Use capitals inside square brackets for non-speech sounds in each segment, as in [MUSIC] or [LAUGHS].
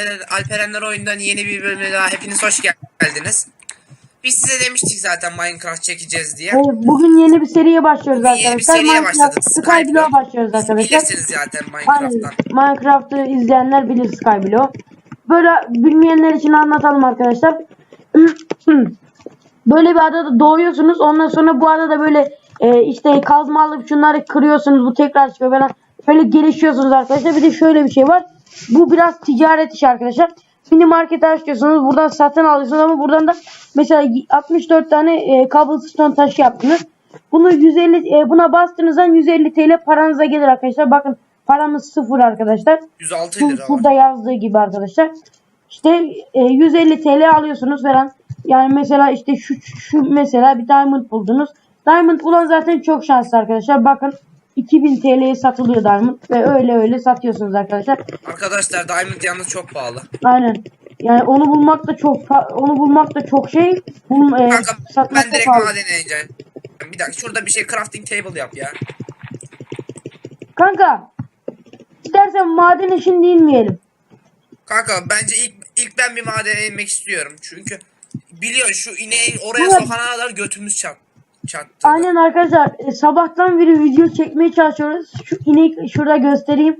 Alperen, Alperenler oyundan yeni bir bölüme daha hepiniz hoş geldiniz. Biz size demiştik zaten Minecraft çekeceğiz diye. Evet, bugün yeni bir seriye başlıyoruz Bugün yeni bir arkadaşlar. seriye Minecraft başladık. Skyblock. başlıyoruz arkadaşlar. Bilirsiniz zaten Aynen. Minecraft'tan. Minecraft'ı izleyenler bilir Skyblock. Böyle bilmeyenler için anlatalım arkadaşlar. [CLEARS THROAT] böyle bir adada doğuyorsunuz. Ondan sonra bu adada böyle e, işte kazma alıp şunları kırıyorsunuz. Bu tekrar çıkıyor falan. Böyle gelişiyorsunuz arkadaşlar. Bir de şöyle bir şey var. Bu biraz ticaret işi arkadaşlar. Mini market açıyorsunuz. Buradan satın alıyorsunuz ama buradan da mesela 64 tane e, cobblestone taşı yaptınız. Bunu 150 e, buna bastığınızdan 150 TL paranıza gelir arkadaşlar. Bakın paramız sıfır arkadaşlar. 106 Bu, lira var. burada yazdığı gibi arkadaşlar. İşte e, 150 TL alıyorsunuz falan. Yani mesela işte şu, şu mesela bir diamond buldunuz. Diamond bulan zaten çok şanslı arkadaşlar. Bakın 2000 TL'ye satılıyor diamond ve öyle öyle satıyorsunuz arkadaşlar. Arkadaşlar Diamond yalnız çok pahalı. Aynen. Yani onu bulmak da çok onu bulmak da çok şey. Bul, e, Kanka satmak ben direkt pahalı. madene ineceğim. Bir dakika şurada bir şey crafting table yap ya. Kanka istersen madene şimdi inmeyelim. Kanka bence ilk ilk ben bir madene inmek istiyorum. Çünkü biliyorsun şu ineği oraya Evet. sokana kadar götümüz çat çattı. Aynen arkadaşlar e, sabahtan beri video çekmeye çalışıyoruz. Şu inek şurada göstereyim.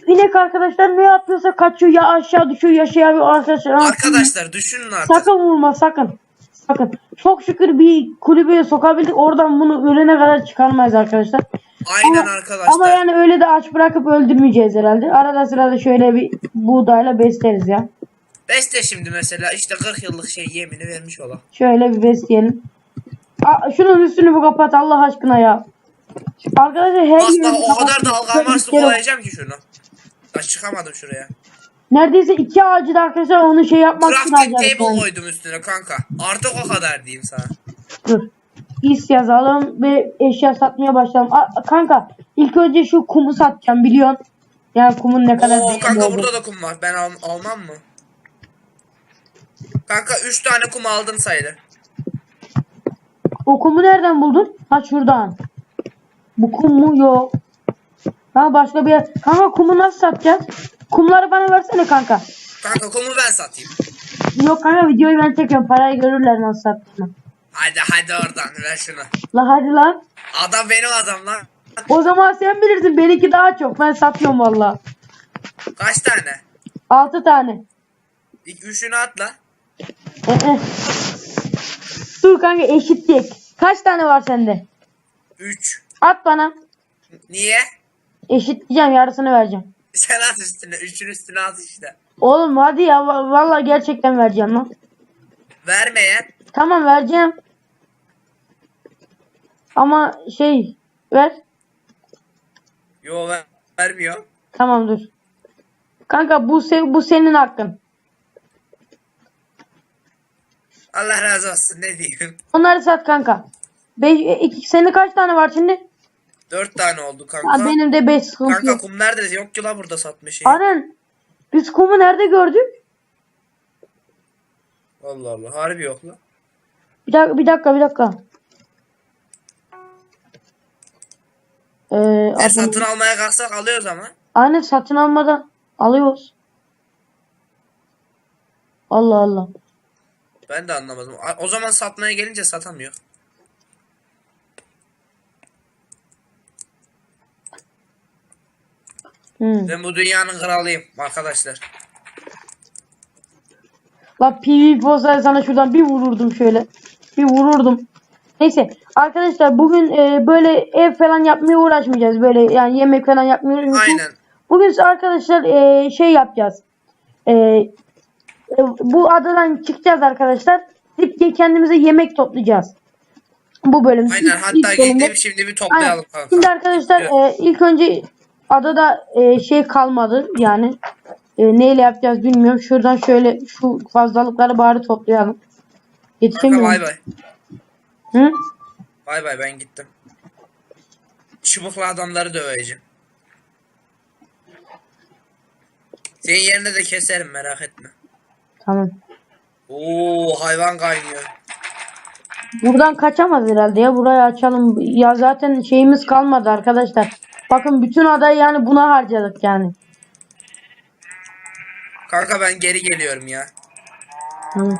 Şu inek arkadaşlar ne yapıyorsa kaçıyor ya aşağı düşüyor ya şey yapıyor arkadaşlar. Arkadaşlar düşünün artık. Sakın vurma sakın. Sakın. Çok şükür bir kulübeye sokabildik. Oradan bunu ölene kadar çıkarmayız arkadaşlar. Aynen Ama- arkadaşlar. Ama yani öyle de aç bırakıp öldürmeyeceğiz herhalde. Arada sırada şöyle bir buğdayla besleriz ya. Beste şimdi mesela işte 40 yıllık şey yemini vermiş ola. Şöyle bir besleyelim. Aa, şunun üstünü bir kapat Allah aşkına ya. Arkadaşlar her Aslında yerini o kadar varsa isterim. kovalayacağım ki şunu. Ben çıkamadım şuraya. Neredeyse iki ağacı da arkadaşlar onu şey yapmak için Crafting table koydum üstüne kanka. Artık o kadar diyeyim sana. Dur. İs yazalım ve eşya satmaya başlayalım. Aa, kanka ilk önce şu kumu satacağım biliyorsun. Yani kumun ne kadar Oo değerli kanka olduğunu. burada da kum var. Ben al almam mı? Kanka 3 tane kum aldın sayılır. O kumu nereden buldun? Ha şuradan. Bu kum mu? Yok. Ha başka bir yer. Kanka kumu nasıl satacağız? Kumları bana versene kanka. Kanka kumu ben satayım. Yok kanka videoyu ben çekiyorum. Parayı görürler nasıl sattığını. Hadi hadi oradan ver şunu. La hadi lan. Adam benim adam lan. O zaman sen bilirsin. Benimki daha çok. Ben satıyorum valla. Kaç tane? 6 tane. İlk üçünü atla. Dur kanka eşitlik. Kaç tane var sende? 3. At bana. Niye? Eşitleyeceğim yarısını vereceğim. [LAUGHS] Sen at üstüne. Üçün üstüne at işte. Oğlum hadi ya va- vallahi gerçekten vereceğim lan. Vermeyen. Tamam vereceğim. Ama şey ver. Yo ver, vermiyor. Tamam dur. Kanka bu se bu senin hakkın. Allah razı olsun ne diyeyim. Onları sat kanka. Beş, e, iki, senin kaç tane var şimdi? 4 tane oldu kanka. Ha, benim de 5 sıkıntı Kanka yok. kum nerede? Yok ki la burada satma şey. Aynen. Biz kumu nerede gördük? Allah Allah harbi yok la. Bir dakika bir dakika bir dakika. Ee, E satın almaya kalksak alıyoruz ama. Aynen satın almadan alıyoruz. Allah Allah. Ben de anlamadım. O zaman satmaya gelince satamıyor. Hmm. Ben bu dünyanın kralıyım arkadaşlar. La PvP olsaydı sana şuradan bir vururdum şöyle. Bir vururdum. Neyse arkadaşlar bugün e, böyle ev falan yapmaya uğraşmayacağız. Böyle yani yemek falan uğraşmayacağız. Aynen. Bugün arkadaşlar e, şey yapacağız. E, e, bu adadan çıkacağız arkadaşlar. Gidip kendimize yemek toplayacağız. Bu bölüm. Aynen İlk hatta bölümde- gidip şimdi bir Aynen. toplayalım kanka. Şimdi arkadaşlar e, ilk önce adada e, şey kalmadı yani e, neyle yapacağız bilmiyorum. Şuradan şöyle şu fazlalıkları bari toplayalım. Yetişemiyorum. bay bay. Hı? Bay bay ben gittim. Çubuklu adamları döveceğim. Senin yerine de keserim merak etme. Tamam. Oo hayvan kaynıyor. Buradan kaçamaz herhalde ya. Burayı açalım. Ya zaten şeyimiz kalmadı arkadaşlar. Bakın bütün adayı yani buna harcadık yani. Kanka ben geri geliyorum ya. Tamam.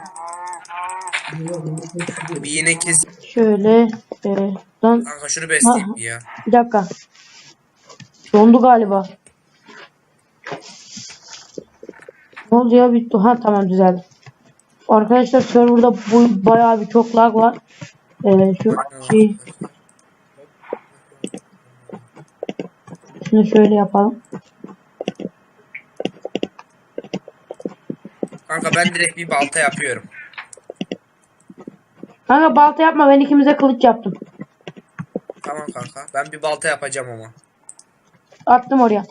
Bir yine kes. Şöyle. E, lan Kanka şunu besleyeyim bir ya. bir dakika. Dondu galiba. Ne oldu ya bitti. Ha tamam düzeldi. Arkadaşlar serverda bu bayağı bir çok lag var. Ee, şu şey şunu şöyle yapalım. Kanka ben direkt bir balta yapıyorum. Kanka balta yapma ben ikimize kılıç yaptım. Tamam kanka. Ben bir balta yapacağım ama. Attım oraya.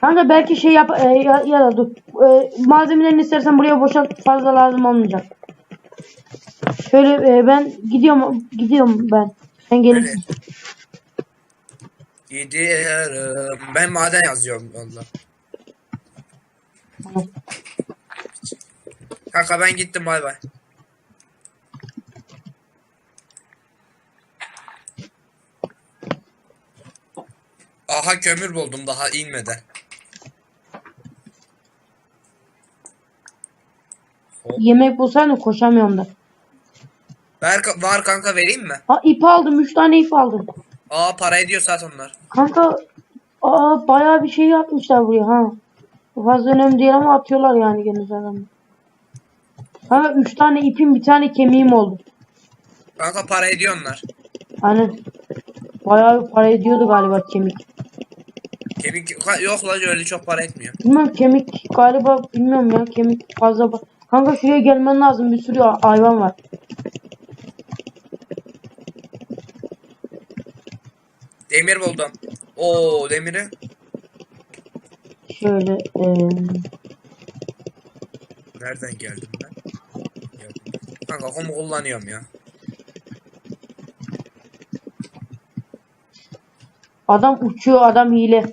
Kanka belki şey yap e, ya, ya da dur. E, malzemelerini istersen buraya boşalt fazla lazım olmayacak. Şöyle e, ben gidiyorum gidiyorum ben. Sen gelirsin. Gidiyorum. Ben maden yazıyorum valla. Tamam. Kanka ben gittim bay bay. Aha kömür buldum daha inmeden. Yemek bulsaydım koşamıyorum da. Ver, var kanka vereyim mi? Ha ip aldım 3 tane ip aldım. Aa para ediyor zaten onlar. Kanka aa bayağı bir şey yapmışlar buraya ha. Fazla önemli değil ama atıyorlar yani gene zaten. Kanka 3 tane ipim bir tane kemiğim oldu. Kanka para ediyor onlar. Hani bayağı bir para ediyordu galiba kemik. Kemik yok lan öyle çok para etmiyor. Bilmem kemik galiba bilmiyorum ya kemik fazla ba- Kanka şuraya gelmen lazım bir sürü hayvan var. Demir buldum. Oo demiri. Şöyle eee Nereden geldim ben? Kanka komu kullanıyorum ya. adam uçuyor adam hile.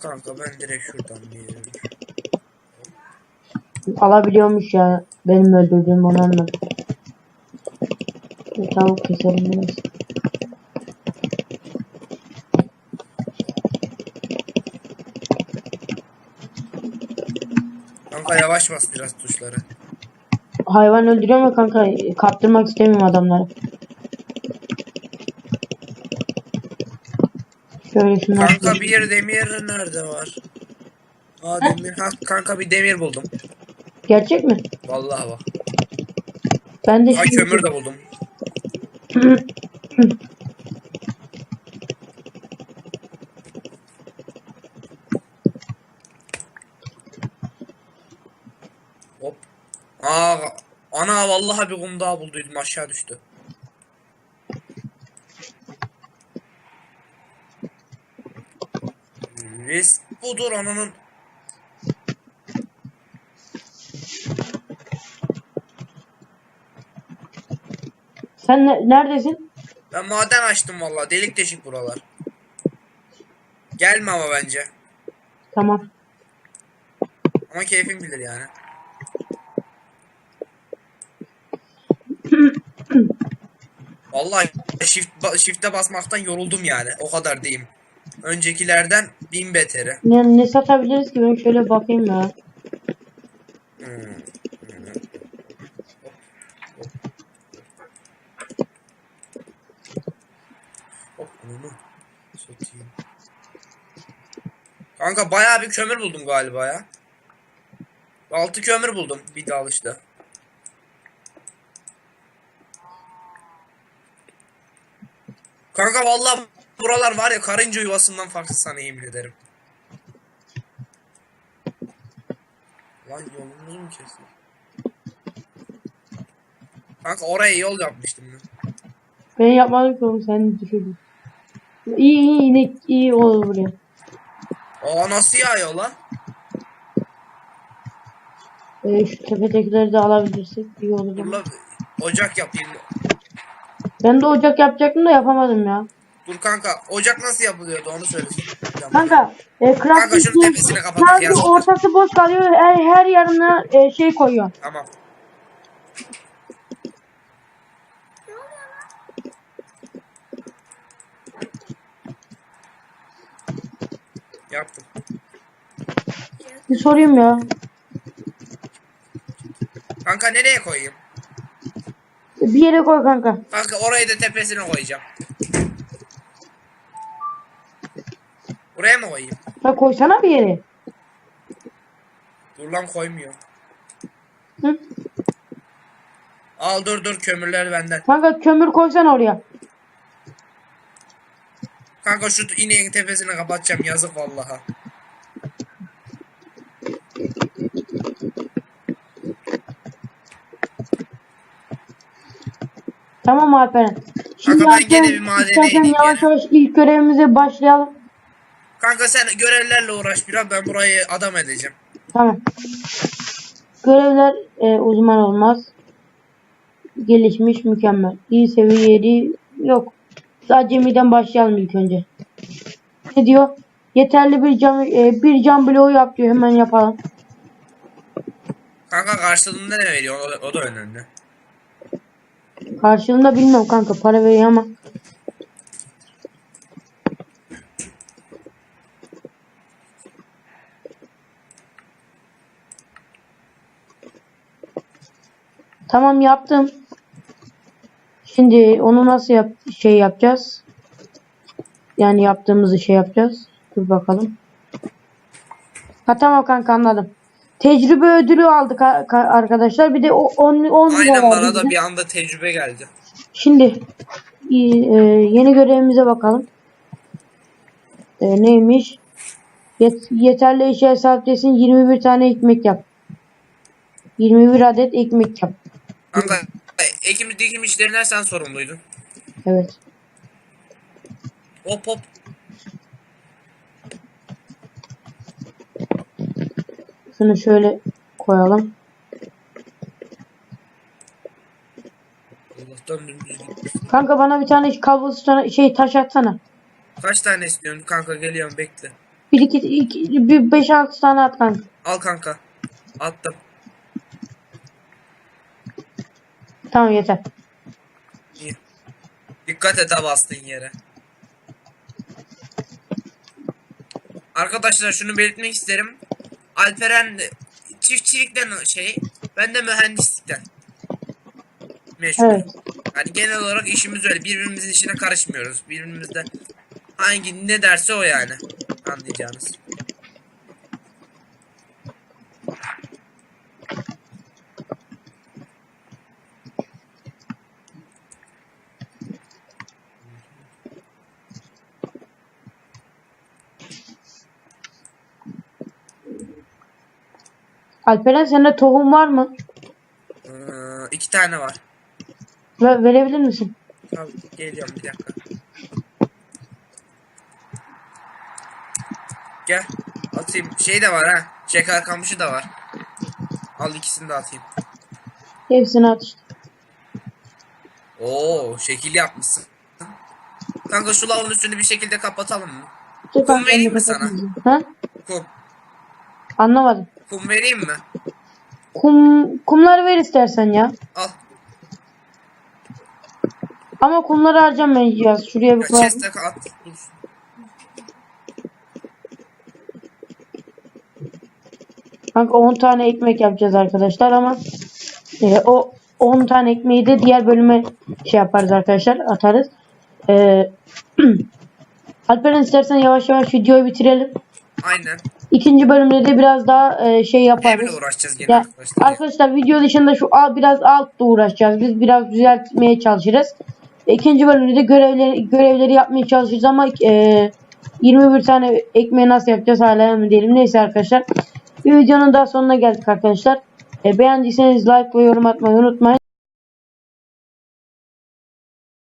Kanka ben direkt şuradan bir Alabiliyormuş ya. Benim öldürdüğüm onu anladım. Bir tavuk keselim biraz. Kanka yavaş bas biraz tuşları. Hayvan öldürüyor mu kanka? Kaptırmak istemiyorum adamları. Şunlar. Kanka bir demir nerede var? Aa demir. Ha, kanka bir demir buldum. Gerçek mi? Vallahi bak. Ben de Ha şimdi- kömür de buldum. Hop. Aa ana vallahi bir kum daha bulduydum aşağı düştü. Risk budur ananın. Sen ne- neredesin? Ben maden açtım vallahi delik deşik buralar. Gelme ama bence. Tamam. Ama keyfim bilir yani. [CLEARS THROAT] Vallahi shift shift'e basmaktan yoruldum yani. O kadar diyeyim. Öncekilerden bin beteri. Ne, ne satabiliriz ki? Ben şöyle bakayım ya. Hmm. Hop satayım. Kanka bayağı bir kömür buldum galiba ya. Altı kömür buldum bir dalışta. Kanka vallahi buralar var ya karınca yuvasından farklı sana yemin ederim. Lan yolumuzu mu kesti? Kanka oraya yol yapmıştım ben. Ben yapmadım ki oğlum sen düşürdün. İyi iyi yine iyi olur buraya. Aa nasıl yağıyor lan? Ee, şu tepedekileri de alabilirsek iyi olur. Dur lan ocak yapayım. Ben de ocak yapacaktım da yapamadım ya. Dur kanka ocak nasıl yapılıyordu onu söyle. Kanka e, crafting şunun tepesini kapatak sadece yazık. ortası boş kalıyor. Her, her yanına e, şey koyuyor. Tamam. Yaptım. Bir sorayım ya. Kanka nereye koyayım? Bir yere koy kanka. Kanka orayı da tepesine koyacağım. Buraya mı koyayım? Ya koysana bir yere. Dur lan koymuyor. Hı? Al dur dur kömürler benden. Kanka kömür koysana oraya. Kanka şu ineğin tepesini kapatacağım yazık vallaha. Tamam Alperen. Şimdi Kanka ben gene bir madene istersen ineyim yavaş ya. yavaş ilk görevimize başlayalım. Kanka sen görevlerle uğraş biraz ben burayı adam edeceğim. Tamam. Görevler e, uzman olmaz. Gelişmiş mükemmel. İyi seviye yeri yok. Sadece miden başlayalım ilk önce. Ne diyor? Yeterli bir cam e, bir cam bloğu yap diyor. Hemen yapalım. Kanka karşılığında ne veriyor o, o da önemli. Karşılığında bilmiyorum kanka para veriyor ama. Tamam yaptım. Şimdi onu nasıl yap şey yapacağız? Yani yaptığımızı şey yapacağız. Dur bakalım. Ha tamam kanka anladım. Tecrübe ödülü aldık arkadaşlar. Bir de o 10 10 lira Aynen bana da bir anda tecrübe geldi. Şimdi e, yeni görevimize bakalım. E, neymiş? Yet- yeterli eşya sahiptesin 21 tane ekmek yap. 21 adet ekmek yap. Kanka ekim dikim işlerinden sen sorumluydun. Evet. Hop hop. Şunu şöyle koyalım. Allah'tan dümdüz gitmiş. Kanka bana bir tane kablosu şey taş atsana. Kaç tane istiyorsun kanka geliyorum bekle. Bir iki, iki bir beş altı tane at kanka. Al kanka. Attım. Tamam yeter. İyi. Dikkat et ha bastığın yere. Arkadaşlar şunu belirtmek isterim. Alperen çiftçilikten şey, ben de mühendislikten. Meşgul. Evet. Yani genel olarak işimiz öyle. Birbirimizin işine karışmıyoruz. Birbirimizde hangi ne derse o yani. Anlayacağınız. Alperen sende tohum var mı? Ee, iki tane var. Ve verebilir misin? Tamam, geliyorum bir dakika. Gel. Atayım. Şey de var ha. Şeker kamışı da var. Al ikisini de atayım. Hepsini at işte. Oo, şekil yapmışsın. Kanka şu lavın üstünü bir şekilde kapatalım mı? Kanka, vereyim mi sana? Ha? Kum. Anlamadım. Kum vereyim mi? Kum kumları ver istersen ya. Al. Ama kumları harcamayacağız. Şuraya bir koyalım. chest'e at. Kanka 10 tane ekmek yapacağız arkadaşlar ama e, o 10 tane ekmeği de diğer bölüme şey yaparız arkadaşlar atarız. E, [CLEARS THROAT] Alperen istersen yavaş yavaş videoyu bitirelim. Aynen. İkinci bölümde de biraz daha e, şey yaparız. Uğraşacağız gene Ya, arkadaşlar. arkadaşlar video dışında şu al biraz altta uğraşacağız. Biz biraz düzeltmeye çalışırız. İkinci bölümde de görevleri görevleri yapmaya çalışırız ama e, 21 tane ekmeği nasıl yapacağız hala emin değilim. Neyse arkadaşlar. Bir videonun daha sonuna geldik arkadaşlar. E, beğendiyseniz like ve yorum atmayı unutmayın.